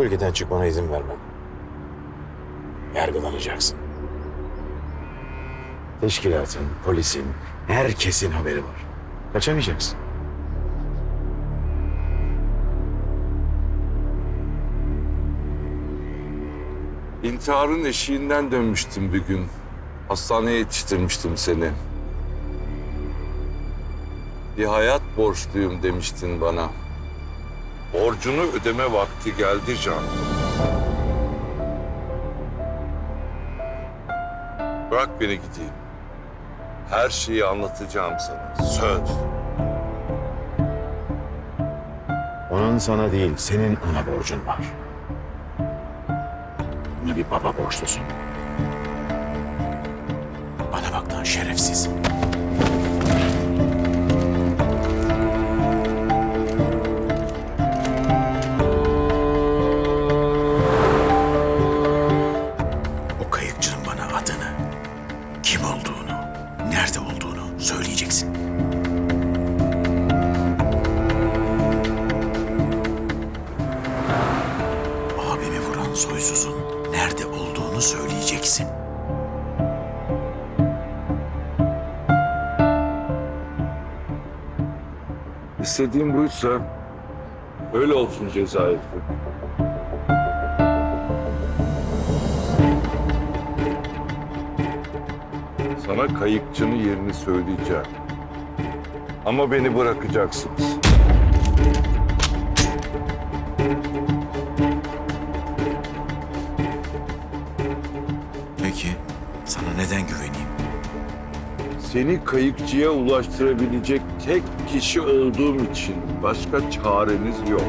Bu ülkeden çıkmana izin vermem. Yargılanacaksın. Teşkilatın, polisin, herkesin haberi var. Kaçamayacaksın. İntiharın eşiğinden dönmüştüm bir gün. Hastaneye yetiştirmiştim seni. Bir hayat borçluyum demiştin bana. Borcunu ödeme vakti geldi Can. Bırak beni gideyim. Her şeyi anlatacağım sana. Söz. Onun sana değil, senin ona borcun var. Ona bir baba borçlusun. Bana bak lan. Kim olduğunu, nerede olduğunu söyleyeceksin. Abimi vuran soysuzun nerede olduğunu söyleyeceksin. İstediğim buysa öyle olsun Cezayir. Sana kayıkçının yerini söyleyeceğim. Ama beni bırakacaksınız. Peki, sana neden güveneyim? Seni kayıkçıya ulaştırabilecek tek kişi olduğum için başka çareniz yok.